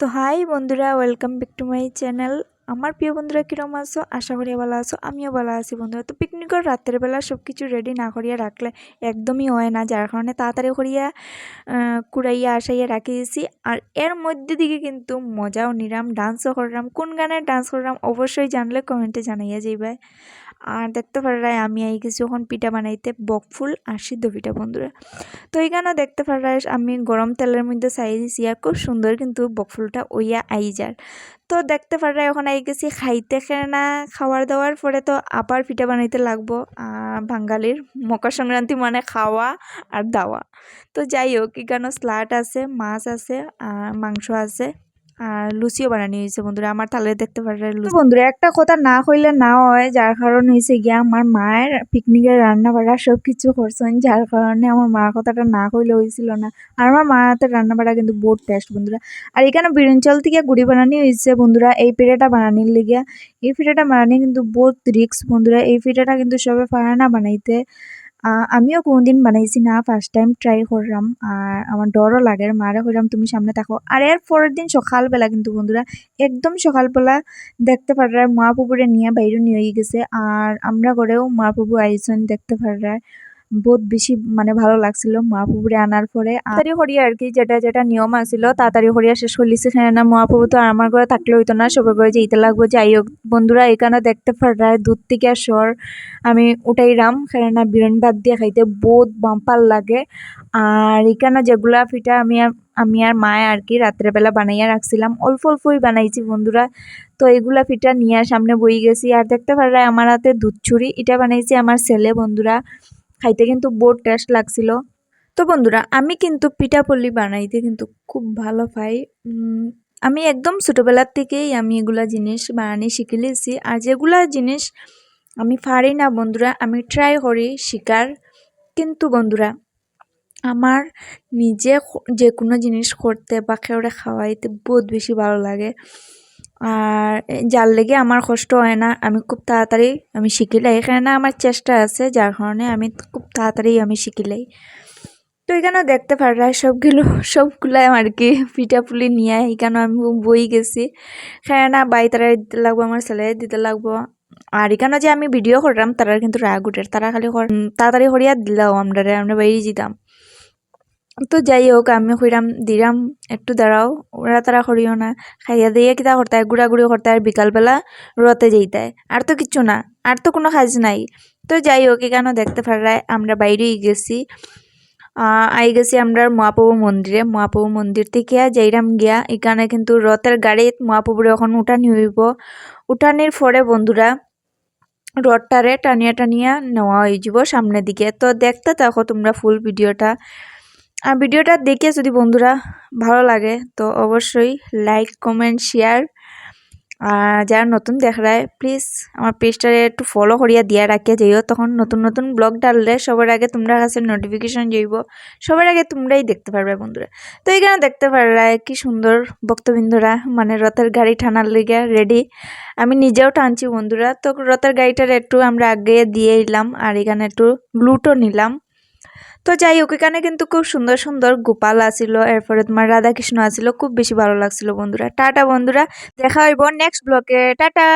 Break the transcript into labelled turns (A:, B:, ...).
A: তো হাই বন্ধুরা welcome back to my channel আমার প্রিয় বন্ধুরা, কিরম আসো আশা করি ভালো আসো আমিও ভালো আছি বন্ধুরা। তো পিকনিকের রাতের বেলা সব কিছু রেডি না করিয়া রাখলে একদমই হয় না, যার কারণে তাড়াতাড়ি করিয়া কুড়াইয়া, আসাইয়া রাখি দিয়েছি আর এর মধ্যে দিকে কিন্তু মজাও নিলাম ডান্সও করলাম। কোন গানের ডান্স করলাম অবশ্যই জানলে কমেন্টে জানাইয়া যাইবে। আর দেখতে পারাই আমি এই কিছু এখন পিঠা বানাইতে বকফুল আর সিদ্ধ পিঠা, বন্ধুরা। তো এইখানে দেখতে পারাই আমি গরম তেলের মধ্যে চাই দিছি আর খুব সুন্দর কিন্তু বকফুলটা ওইয়া আই যার। তো দেখতে পারাই এখন আই গেছি খাইতে না, খাওয়ার দাওয়ার পরে তো আবার পিঠা বানাইতে লাগবো বাঙালির মকর সংক্রান্তি মানে খাওয়া আর দাওয়া। তো যাই হোক এখানে স্লাট আছে, মাছ আছে আর মাংস আছে। আর লুচিও বানানি হয়েছে বন্ধুরা আমার তালে দেখতে পারে বন্ধুরা একটা কথা না কইলে না হয় যার কারণ হয়েছে গিয়া আমার মায়ের পিকনিকের রান্না বাড়া সব কিছু করছেন যার কারণে আমার মার কথাটা না কইলে হয়েছিল না। আর আমার মার হাতের রান্না বাড়া কিন্তু বহুত টেস্ট বন্ধুরা। আর এখানে বিরঞ্চল থেকে গুড়ি বানানি হয়েছে বন্ধুরা এই পিঠাটা বানানির লিগিয়া এই পিঠাটা বানানি কিন্তু বহুত রিক্স বন্ধুরা এই পিঠাটা কিন্তু সবে পারে না বানাইতে। আমিও কোনোদিন বানাইছি না ফার্স্ট টাইম ট্রাই করলাম। আর আমার ডরও লাগে মারে কইলাম তুমি সামনে থাকো। আর এর পরের দিন সকালবেলা কিন্তু বন্ধুরা, একদম সকালবেলা দেখতে পারার মহাপ্রভুরে নিয়ে বাইরে নিয়ে গেছে। আর আমরা করেও মা মহাপ্রভু আইসন দেখতে পারার বহুত বেশি মানে ভালো লাগছিল মহাপ্রভুরে আনার পরে। তাড়াতাড়ি হরিয়া আর কি যেটা যেটা নিয়ম আছিল তাড়াতাড়ি হরিয়া শেষ করলিছে সেখানে না মহাপ্রভু তো আর আমার ঘরে থাকলে হইতো না সবার ঘরে যেতে লাগবো যাই হোক বন্ধুরা, এখানে দেখতে পারার দুধ থেকে সর আমি উঠাইলাম সেখানে না বিরিয়ানি ভাত দিয়ে খাইতে বহুত বাম্পার লাগে। আর এখানে যেগুলা পিঠা আমি আমি আর মায়ে আর কি রাত্রেবেলা বানাইয়া রাখছিলাম। অল্প অল্পই বানাইছি বন্ধুরা। তো এগুলা পিঠা নিয়ে সামনে বই গেছি। আর দেখতে পারলে আমার হাতে দুধ ছুরি, এটা বানাইছি আমার ছেলে বন্ধুরা। খাইতে কিন্তু বহুত টেস্ট লাগছিল। তো বন্ধুরা, আমি কিন্তু পিঠাপুলি বানাইতে কিন্তু খুব ভালো পাই। আমি একদম ছোটোবেলার থেকেই আমি এগুলা জিনিস বানানি শিখে লিয়েছি আর যেগুলা জিনিস আমি পারি না বন্ধুরা, আমি ট্রাই করি শিকার। কিন্তু বন্ধুরা, আমার নিজে যে কোনো জিনিস করতে বা কেউরে খাওয়াইতে বহুত বেশি ভালো লাগে। আর যার লেগে আমার কষ্ট হয় না। আমি খুব তাড়াতাড়ি আমি শিখিলাই এখানে আমার চেষ্টা আছে, যার কারণে আমি খুব তাড়াতাড়ি আমি শিখিলাই তো এখানে দেখতে পারা সবগুলো, সবগুলাই আর কি পিঠা পুলি নিয়ে এখানে আমি বই গেছি। সেখানে না বাই, তারা দিতে লাগবো, আমার ছেলে দিতে লাগবো। আর এখানে যে আমি ভিডিও করলাম তারা কিন্তু রাগ উঠে। তারা খালি তাড়াতাড়ি করিয়া দিলাম আমরা আমরা বাইরে যেতাম। তো যাই হোক, আমি কইরাম দিরাম একটু দাঁড়াও। ওরা তারা করিও না। খাইয়া দিয়ে কিতা করতে হয় গুড়াগুড়ি করতে হয় বিকালবেলা রতে যেতে হয় আর তো কিচ্ছু না আর তো কোনো কাজ নাই। তো যাই হোক এখানে দেখতে পারায় আমরা বাইরেই গেছি। আই গেছি আমরা মহাপ্রভু মন্দিরে মহাপ্রভু মন্দির থেকে যাইরাম গিয়া এখানে কিন্তু রথের গাড়িত মহাপ্রভুর এখন উঠানি হইব উঠানির পরে বন্ধুরা, রথটারে টানিয়া টানিয়া নেওয়া হয়ে যাব সামনের দিকে। তো দেখতে থাকো তোমরা ফুল ভিডিওটা। আর ভিডিওটা দেখে যদি বন্ধুরা ভালো লাগে, তো অবশ্যই লাইক কমেন্ট শেয়ার আর যারা নতুন দেখায় প্লিজ আমার পেজটারে একটু ফলো করিয়া দিয়া রাখিয়া যাইও। তখন নতুন নতুন ব্লগ ডাললে সবার আগে তোমরা কাছে নোটিফিকেশন যাইব। সবার আগে তোমরাই দেখতে পারবে বন্ধুরা। তো এইখানে দেখতে পারবে কি সুন্দর ভক্তবৃন্দরা মানে রথের গাড়ি টানার লেগে রেডি আমি নিজেও টানছি বন্ধুরা। তো রথের গাড়িটার একটু আমরা আগে দিয়ে এলাম, আর এখানে একটু লুটও নিলাম। তো যাই হোক, এখানে কিন্তু খুব সুন্দর সুন্দর গোপাল আসিল, এরপরে তোমার রাধাকৃষ্ণ আসিল, খুব বেশি ভালো লাগছিল বন্ধুরা। টাটা বন্ধুরা, দেখা হইব নেক্সট ব্লকে টাটা!